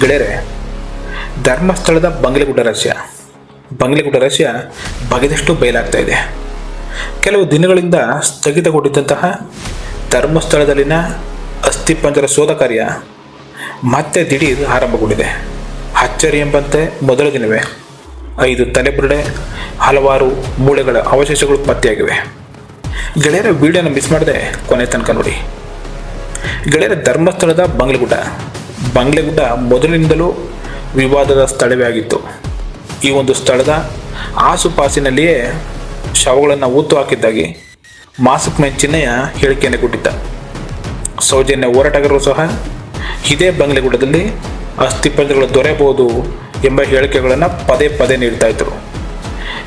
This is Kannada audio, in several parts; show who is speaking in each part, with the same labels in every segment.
Speaker 1: ಗೆಳೆಯರೆ, ಧರ್ಮಸ್ಥಳದ ಬಂಗ್ಲೆಗುಡ್ಡ ರಹಸ್ಯ. ಬಂಗ್ಲೆಗುಡ್ಡ ರಹಸ್ಯ ಬಗೆದಷ್ಟು ಬಯಲಾಗ್ತಾ ಇದೆ. ಕೆಲವು ದಿನಗಳಿಂದ ಸ್ಥಗಿತಗೊಂಡಿದ್ದಂತಹ ಧರ್ಮಸ್ಥಳದಲ್ಲಿನ ಅಸ್ಥಿಪಂಜರ ಶೋಧ ಕಾರ್ಯ ಮತ್ತೆ ದಿಢೀರ್ ಆರಂಭಗೊಂಡಿದೆ. ಅಚ್ಚರಿ ಎಂಬಂತೆ ಮೊದಲ ದಿನವೇ. ಐದು ತಲೆಬುರುಡೆ, ಹಲವಾರು ಮೂಳೆಗಳ ಅವಶೇಷಗಳು ಪತ್ತೆಯಾಗಿವೆ. ಗೆಳೆಯರ ವಿಡಿಯೋನ ಮಿಸ್ ಮಾಡದೆ ಕೊನೆ ತನಕ ನೋಡಿ. ಗೆಳೆಯರ ಧರ್ಮಸ್ಥಳದ ಬಂಗ್ಲೆಗುಡ್ಡ. ಬಂಗ್ಲೆಗುಡ್ಡ ಮೊದಲಿನಿಂದಲೂ ವಿವಾದದ ಸ್ಥಳವೇ ಆಗಿತ್ತು ಈ ಒಂದು ಸ್ಥಳದ ಆಸುಪಾಸಿನಲ್ಲಿಯೇ ಶವಗಳನ್ನು ಊತು ಹಾಕಿದ್ದಾಗಿ ಮಾಸಕ್ ಮೇನ್ ಚಿನ್ನಯ್ಯ ಹೇಳಿಕೆಯನ್ನು ಕೊಟ್ಟಿದ್ದ. ಸೌಜನ್ಯ ಹೋರಾಟಗಾರರು ಸಹ ಇದೇ ಬಂಗ್ಲೆಗುಡ್ಡದಲ್ಲಿ ಅಸ್ಥಿಪಂಜರಗಳು ದೊರೆಯಬಹುದು ಎಂಬ ಹೇಳಿಕೆಗಳನ್ನು ಪದೇ ಪದೇ ನೀಡ್ತಾ ಇದ್ದರು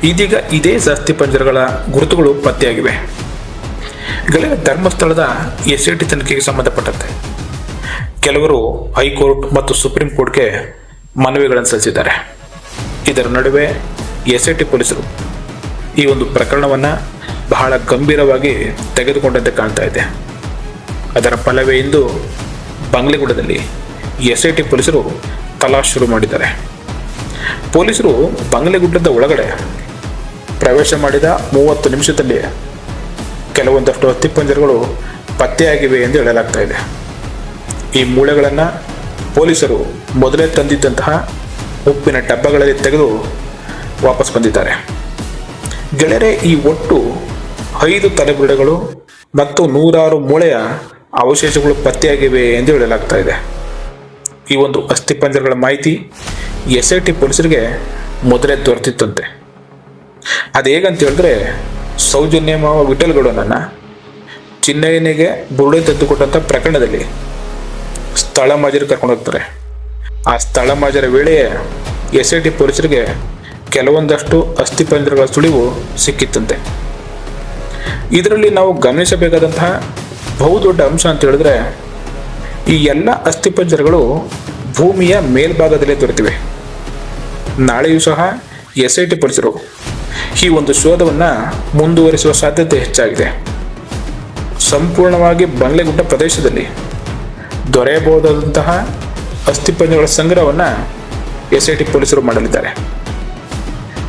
Speaker 1: ಇದೀಗ ಇದೇ ಅಸ್ಥಿಪಂಜರಗಳ ಗುರುತುಗಳು ಪತ್ತೆಯಾಗಿವೆ. ಗೆಳೆಯ ಧರ್ಮಸ್ಥಳದ ಎಸ್ ಐ ತನಿಖೆಗೆ ಸಂಬಂಧಪಟ್ಟಂತೆ. ಕೆಲವರು ಹೈಕೋರ್ಟ್ ಮತ್ತು ಸುಪ್ರೀಂ ಕೋರ್ಟ್ಗೆ ಮನವಿಗಳನ್ನು ಸಲ್ಲಿಸಿದ್ದಾರೆ. ಇದರ ನಡುವೆ ಎಸ್ ಐ ಟಿ ಪೊಲೀಸರು ಈ ಒಂದು ಪ್ರಕರಣವನ್ನು ಬಹಳ ಗಂಭೀರವಾಗಿ ತೆಗೆದುಕೊಂಡಂತೆ ಕಾಣ್ತಾ ಇದೆ. ಅದರ ಫಲವೇ ಇಂದು ಬಂಗ್ಲೆಗುಡದಲ್ಲಿ ಎಸ್ ಐ ಟಿ ಪೊಲೀಸರು ತಲಾಶ್ ಶುರು ಮಾಡಿದ್ದಾರೆ. ಪೊಲೀಸರು ಬಂಗ್ಲೆಗುಡ್ಡದ ಒಳಗಡೆ ಪ್ರವೇಶ ಮಾಡಿದ ಮೂವತ್ತು ನಿಮಿಷದಲ್ಲಿ ಕೆಲವೊಂದಷ್ಟು ಅಸ್ಥಿಪಂಜರಗಳು ಪತ್ತೆಯಾಗಿವೆ ಎಂದು ಹೇಳಲಾಗ್ತಾ ಇದೆ. ಈ ಮೂಳೆಗಳನ್ನು ಪೊಲೀಸರು ಮೊದಲೇ ತಂದಿದ್ದಂತಹ ಉಪ್ಪಿನ ಡಬ್ಬಗಳಲ್ಲಿ ತೆಗೆದು ವಾಪಸ್ ಬಂದಿದ್ದಾರೆ. ಗೆಳೆಯರೆ, ಈ ಒಟ್ಟು ಐದು ತಲೆಬುರುಡೆಗಳು ಮತ್ತು ನೂರಾರು ಮೂಳೆಯ ಅವಶೇಷಗಳು ಪತ್ತೆಯಾಗಿವೆ ಎಂದು ಹೇಳಲಾಗ್ತಾ ಇದೆ. ಈ ಒಂದು ಅಸ್ಥಿಪಂಜರಗಳ ಮಾಹಿತಿ ಎಸ್ ಐ ಟಿ ಪೊಲೀಸರಿಗೆ ಮೊದಲೇ ದೊರೆತಿತ್ತಂತೆ. ಅದು ಹೇಗಂತ ಹೇಳಿದ್ರೆ ಸೌಜನ್ಯ ವಿಠಲ್ಗೌಡನನ್ನು ಚಿನ್ನಯ್ಯನಿಗೆ ಬುರುಡೆ ತಂದುಕೊಟ್ಟಂಥ ಪ್ರಕರಣದಲ್ಲಿ ಸ್ಥಳ ಮಾಜರು ಕರ್ಕೊಂಡು ಹೋಗ್ತಾರೆ. ಆ ಸ್ಥಳ ಮಾಜರ ವೇಳೆಯೇ ಎಸ್ ಐ ಟಿ ಪೊಲೀಸರಿಗೆ ಕೆಲವೊಂದಷ್ಟು ಅಸ್ಥಿಪಂಜರಗಳ ಸುಳಿವು ಸಿಕ್ಕಿತ್ತಂತೆ. ಇದರಲ್ಲಿ ನಾವು ಗಮನಿಸಬೇಕಾದಂತಹ ಬಹುದೊಡ್ಡ ಅಂಶ ಅಂತ ಹೇಳಿದ್ರೆ ಈ ಎಲ್ಲ ಅಸ್ಥಿಪಂಜರಗಳು ಭೂಮಿಯ ಮೇಲ್ಭಾಗದಲ್ಲೇ ದೊರೆತಿವೆ. ನಾಳೆಯೂ ಸಹ ಎಸ್ ಐ ಟಿ ಪೊಲೀಸರು ಈ ಒಂದು ಶೋಧವನ್ನು ಮುಂದುವರಿಸುವ ಸಾಧ್ಯತೆ ಹೆಚ್ಚಾಗಿದೆ. ಸಂಪೂರ್ಣವಾಗಿ ಬಂಗ್ಲೆಗುಡ್ಡ ಪ್ರದೇಶದಲ್ಲಿ ದೊರೆಯಬಹುದಾದಂತಹ ಅಸ್ಥಿಪಂಜಗಳ ಸಂಗ್ರಹವನ್ನು ಎಸ್ ಐ ಟಿ ಪೊಲೀಸರು ಮಾಡಲಿದ್ದಾರೆ.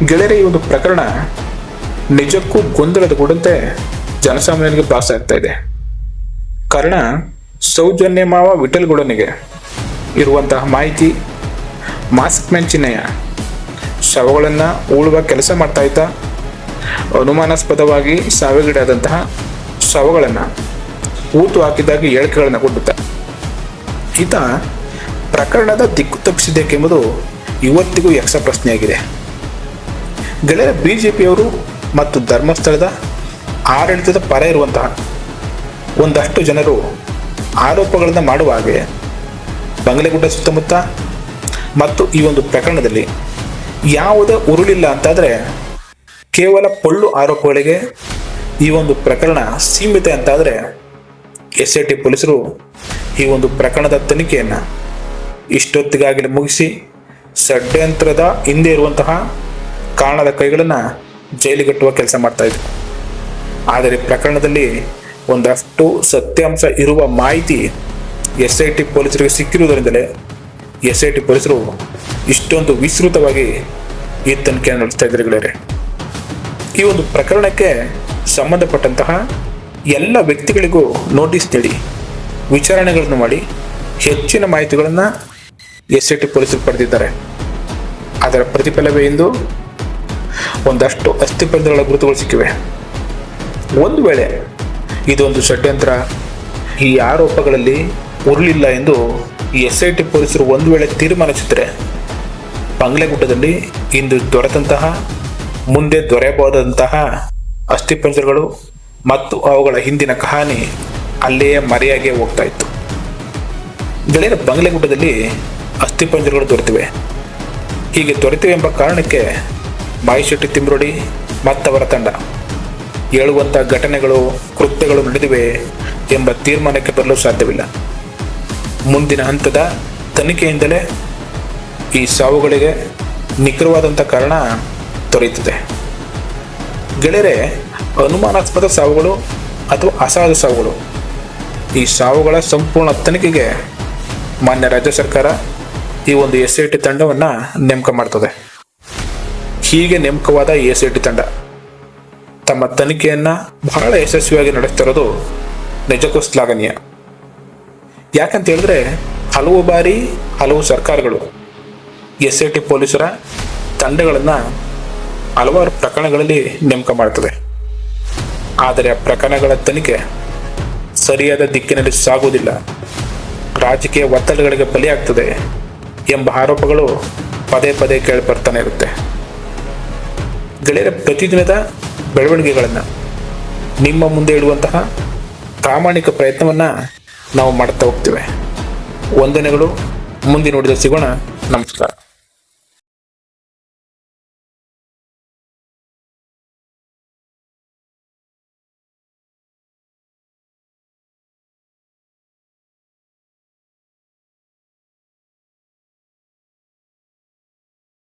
Speaker 1: ಗೆಳೆಯರ ಈ ಒಂದು ಪ್ರಕರಣ ನಿಜಕ್ಕೂ ಗೊಂದಲದ ಕೂಡಂತೆ ಜನಸಾಮಾನ್ಯರಿಗೆ ಭಾಸ ಆಗ್ತಾ ಇದೆ. ಕಾರಣ ಸೌಜನ್ಯ ಮಾವ ವಿಠಲ್ಗೌಡನಿಗೆ ಇರುವಂತಹ ಮಾಹಿತಿ, ಮಾಸ್ಕ್ ಮ್ಯಾನ್ ಚಿಹ್ನೆಯ ಶವಗಳನ್ನು ಉಳುವ ಕೆಲಸ ಮಾಡ್ತಾ ಇದ್ದ ಅನುಮಾನಾಸ್ಪದವಾಗಿ ಸಾವಿಗೀಡಾದಂತಹ ಶವಗಳನ್ನು ಊತು ಹಾಕಿದ್ದಾಗಿ ಹೇಳಿಕೆಗಳನ್ನು ಕೊಟ್ಟಿದ್ದ. ಈತ ಪ್ರಕರಣದ ದಿಕ್ಕು ತಪ್ಪಿಸಿದ್ದಕ್ಕೆಂಬುದು ಇವತ್ತಿಗೂ ಯಕ್ಷ ಪ್ರಶ್ನೆಯಾಗಿದೆ. ಗೆಳೆಯ ಬಿ ಜೆ ಪಿಯವರು ಮತ್ತು ಧರ್ಮಸ್ಥಳದ ಆಡಳಿತದ ಪರ ಇರುವಂತಹ ಒಂದಷ್ಟು ಜನರು ಆರೋಪಗಳನ್ನು ಮಾಡುವ ಹಾಗೆ ಬಂಗಲೆಗುಡ್ಡ ಸುತ್ತಮುತ್ತ ಮತ್ತು ಈ ಒಂದು ಪ್ರಕರಣದಲ್ಲಿ ಯಾವುದೇ ಉರುಳಿಲ್ಲ ಅಂತಾದರೆ ಕೇವಲ ಪೊಳ್ಳು ಆರೋಪಗಳಿಗೆ ಈ ಒಂದು ಪ್ರಕರಣ ಸೀಮಿತ ಅಂತಾದರೆ ಎಸ್ ಐ ಟಿ ಪೊಲೀಸರು ಈ ಒಂದು ಪ್ರಕರಣದ ತನಿಖೆಯನ್ನು ಇಷ್ಟೊತ್ತಿಗಾಗಲೇ ಮುಗಿಸಿ ಷಡ್ಯಂತ್ರದ ಹಿಂದೆ ಇರುವಂತಹ ಕಾರಣದ ಕೈಗಳನ್ನು ಜೈಲಿಗಟ್ಟುವ ಕೆಲಸ ಮಾಡ್ತಾಯಿದ್ರು ಆದರೆ ಪ್ರಕರಣದಲ್ಲಿ ಒಂದಷ್ಟು ಸತ್ಯಾಂಶ ಇರುವ ಮಾಹಿತಿ ಎಸ್ ಐ ಟಿ ಪೊಲೀಸರಿಗೆ ಸಿಕ್ಕಿರುವುದರಿಂದಲೇ ಎಸ್ ಐ ಟಿ ಪೊಲೀಸರು ಇಷ್ಟೊಂದು ವಿಸ್ತೃತವಾಗಿ ಈ ತನಿಖೆಯನ್ನು ನಡೆಸ್ತಾ ಇದ್ದಾರೆ ಈ ಒಂದು ಪ್ರಕರಣಕ್ಕೆ ಸಂಬಂಧಪಟ್ಟಂತಹ ಎಲ್ಲ ವ್ಯಕ್ತಿಗಳಿಗೂ ನೋಟಿಸ್ ನೀಡಿ, ವಿಚಾರಣೆಗಳನ್ನು ಮಾಡಿ, ಹೆಚ್ಚಿನ ಮಾಹಿತಿಗಳನ್ನು ಎಸ್ ಐ ಟಿ ಪೊಲೀಸರು ಪಡೆದಿದ್ದಾರೆ. ಅದರ ಪ್ರತಿಫಲವೇ ಇಂದು ಒಂದಷ್ಟು ಅಸ್ಥಿಪಂಜರಗಳ ಗುರುತುಗಳು ಸಿಕ್ಕಿವೆ. ಒಂದು ವೇಳೆ ಇದೊಂದು ಷಡ್ಯಂತ್ರ, ಈ ಆರೋಪಗಳಲ್ಲಿ ಉರುಳಿಲ್ಲ ಎಂದು ಎಸ್ ಐ ಟಿ ಪೊಲೀಸರು ಒಂದು ವೇಳೆ ತೀರ್ಮಾನಿಸಿದರೆ, ಬಂಗ್ಲೆಗುಡ್ಡದಲ್ಲಿ ಇಂದು ದೊರೆತಂತಹ, ಮುಂದೆ ದೊರೆಯಬಹುದಂತಹ ಅಸ್ಥಿಪಂಜರಗಳು ಮತ್ತು ಅವುಗಳ ಹಿಂದಿನ ಕಹಾನಿ ಅಲ್ಲಿಯೇ ಮರೆಯಾಗೇ ಹೋಗ್ತಾ ಇತ್ತು. ಗೆಳೆಯರ ಬಂಗ್ಲೆಗುಡ್ಡದಲ್ಲಿ ಅಸ್ಥಿಪಂಜರಗಳು ದೊರೆತಿವೆ. ಹೀಗೆ ದೊರೆತಿವೆ ಎಂಬ ಕಾರಣಕ್ಕೆ ಬಾಯಿಶೆಟ್ಟಿ ತಿಮ್ರೋಡಿ ಮತ್ತವರ ತಂಡ. ಹೇಳುವಂಥ ಘಟನೆಗಳು, ಕೃತ್ಯಗಳು ನಡೆದಿವೆ ಎಂಬ ತೀರ್ಮಾನಕ್ಕೆ ಬರಲು ಸಾಧ್ಯವಿಲ್ಲ. ಮುಂದಿನ ಹಂತದ ತನಿಖೆಯಿಂದಲೇ ಈ ಸಾವುಗಳಿಗೆ ನಿಖರವಾದಂಥ ಕಾರಣ ದೊರೆಯುತ್ತದೆ. ಗೆಳೆಯರೆ ಅನುಮಾನಾಸ್ಪದ ಸಾವುಗಳು ಅಥವಾ ಅಸಾಧು ಸಾವುಗಳು? ಈ ಸಾವುಗಳ ಸಂಪೂರ್ಣ ತನಿಖೆಗೆ ಮಾನ್ಯ ರಾಜ್ಯ ಸರ್ಕಾರ ಈ ಒಂದು ಎಸ್ ಐ ಟಿ ತಂಡವನ್ನು ನೇಮಕ ಮಾಡ್ತದೆ. ಹೀಗೆ ನೇಮಕವಾದ ಎಸ್ ಐ ಟಿ ತಂಡ ತಮ್ಮ ತನಿಖೆಯನ್ನು ಬಹಳ ಯಶಸ್ವಿಯಾಗಿ ನಡೆಸ್ತಿರೋದು ನಿಜಕ್ಕೂ ಶ್ಲಾಘನೀಯ. ಯಾಕಂತ ಹೇಳಿದ್ರೆ ಹಲವು ಬಾರಿ ಹಲವು ಸರ್ಕಾರಗಳು ಎಸ್ ಐ ಟಿ ಪೊಲೀಸರ ತಂಡಗಳನ್ನು ಹಲವಾರು ಪ್ರಕರಣಗಳಲ್ಲಿ ನೇಮಕ ಮಾಡ್ತದೆ. ಆದರೆ ಪ್ರಕರಣಗಳ ತನಿಖೆ ಸರಿಯಾದ ದಿಕ್ಕಿನಲ್ಲಿ ಸಾಗುವುದಿಲ್ಲ. ರಾಜಕೀಯ ಒತ್ತಡಗಳಿಗೆ ಬಲಿಯಾಗ್ತದೆ ಎಂಬ ಆರೋಪಗಳು ಪದೇ ಪದೇ ಕೇಳಿ ಬರ್ತಾನೆ ಇರುತ್ತೆ. ಗೆಳೆಯರ ಪ್ರತಿದಿನದ ಬೆಳವಣಿಗೆಗಳನ್ನು, ನಿಮ್ಮ ಮುಂದೆ ಇಡುವಂತಹ ಪ್ರಾಮಾಣಿಕ ಪ್ರಯತ್ನವನ್ನು ನಾವು ಮಾಡ್ತಾ ಹೋಗ್ತೇವೆ. ವಂದನೆಗಳು. ಮುಂದೆ ನೋಡಿದ ಸಿಗೋಣ. ನಮಸ್ಕಾರ.